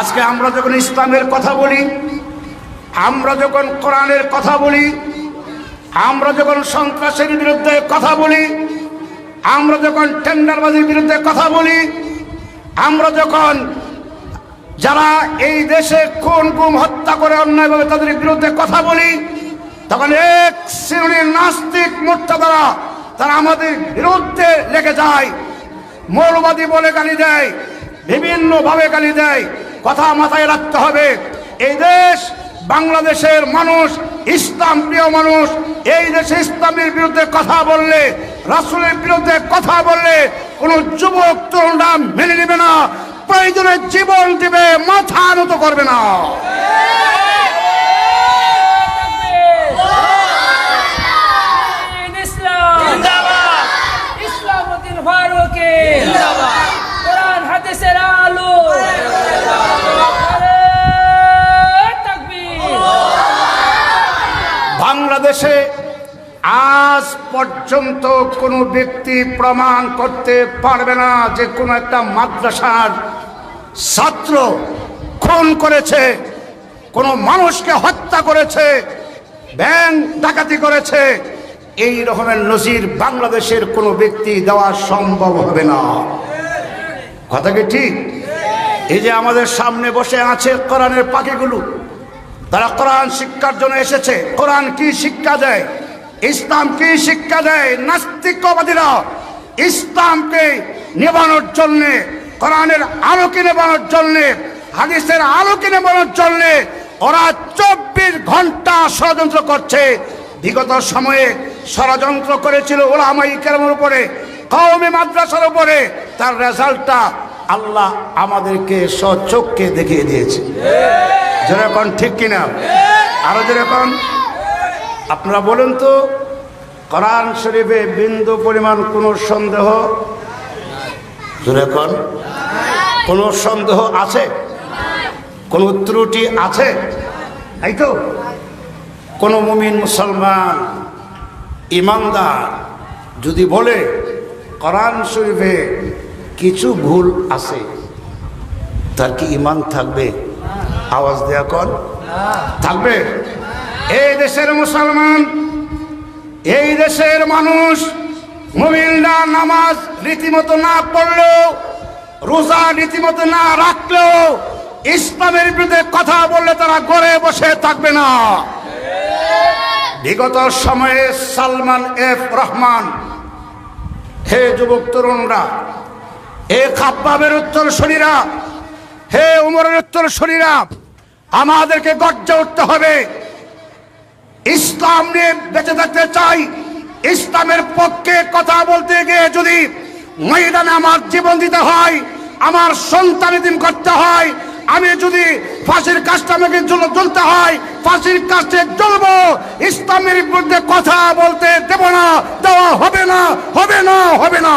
আজকে আমরা যখন ইসলামের কথা বলি, আমরা যখন কোরআনের কথা বলি, আমরা যখন সন্ত্রাসের বিরুদ্ধে কথা বলি, আমরা যখন টেন্ডারবাজির বিরুদ্ধে কথা বলি, আমরা যখন যারা এই দেশে কোন গুম, হত্যা করে অন্যায়ভাবে তাদের বিরুদ্ধে কথা বলি, তখন এক শ্রেণির নাস্তিক মোর্চাদারা তারা আমাদের বিরুদ্ধে লেগে যায়, মৌলবাদী বলে গালি দেয়, বিভিন্নভাবে গালি দেয়। কথা মাথায় রাখতে হবে। এই দেশ বাংলাদেশের মানুষ, ইসলাম প্রিয় মানুষ, এই দেশে ইসলামের বিরুদ্ধে কথা বললে, রাসুলের বিরুদ্ধে কথা বললে কোন যুবক তরুণরা মেনে নেবে না, প্রয়োজনে জীবন দিবে, মাথা নত করবে না ইসলাম ইসলামউদ্দিন ফারুকি কোরআন হাদিসের আলো তাকবীর বাংলাদেশে আজ পর্যন্ত কোনো ব্যক্তি প্রমাণ করতে পারবে না যে কোনো একটা মাদ্রাসার ছাত্র খুন করেছে, কোনো মানুষকে হত্যা করেছে, ব্যাংক ডাকাতি করেছে। এই রকমের নজির বাংলাদেশের কোনো ব্যক্তি দেওয়া সম্ভব হবে না। কথা কি ঠিক? এই যে আমাদের সামনে বসে আছে কোরআনের পাখিগুলো। তারা কোরআন শিক্ষার জন্য এসেছে। কোরআন কি শিক্ষা দেয়? ইসলাম কি শিক্ষা দেয়? নাস্তিকবাদীরা ইসলামকে নেবানোর জন্যে, কোরআনের আলোকে নেবানোর জন্যে, হাদিসের আলোকে নেবানোর জন্যে ওরা চব্বিশ ঘণ্টা ষড়যন্ত্র করছে। বিগত সময়ে ষড়যন্ত্র করেছিল ওলামাই কেরামের উপরে, কওমে মাদ্রাসার উপরে। তার রেজাল্টটা আল্লাহ আমাদেরকে সচক্ষে দেখিয়ে দিয়েছে। যেরকম ঠিক কিনা? আরও যেরকম? আপনারা বলেন তো, কোরআন শরীফে বিন্দু পরিমাণ কোনো সন্দেহ? যেরকম? কোনো সন্দেহ আছে? কোনো ত্রুটি আছে? তাই তো? কোনো মুমিন মুসলমান, ইমানদার যদি বলে, কোরআন শরীফে কিছু ভুল আছে, তার কি ইমান থাকবে? আওয়াজ দেয়া কর। থাকবে? এই দেশের মুসলমান, এই দেশের মানুষ মুমিনরা নামাজ রীতিমতো না পড়লেও, রোজা রীতিমতো না রাখলেও, ইসলামের বিরুদ্ধে কথা বললে তারা ঘরে বসে থাকবে না। বিগত সময়ে সালমান এফ রহমান, হে যুবক তরুণরা হে খাব্বাবের উত্তর শরীরা হে উমরের উত্তর শরীরা আমাদেরকে গর্জে উঠতে হবে। ইসলাম নিয়ে বেঁচে থাকতে চাই। ইসলামের পক্ষে কথা বলতে গিয়ে যদি ময়দানে আমার জীবন দিতে হয়, আমার সন্তান দিন করতে হয়, আমি যদি ফাঁসির কাজটা আমাকে জ্বলতে হয়, ফাঁসির কাজে জ্বলবো ইসলামের বিরুদ্ধে কথা বলতে দেব না, দেওয়া হবে না হবে না হবে না।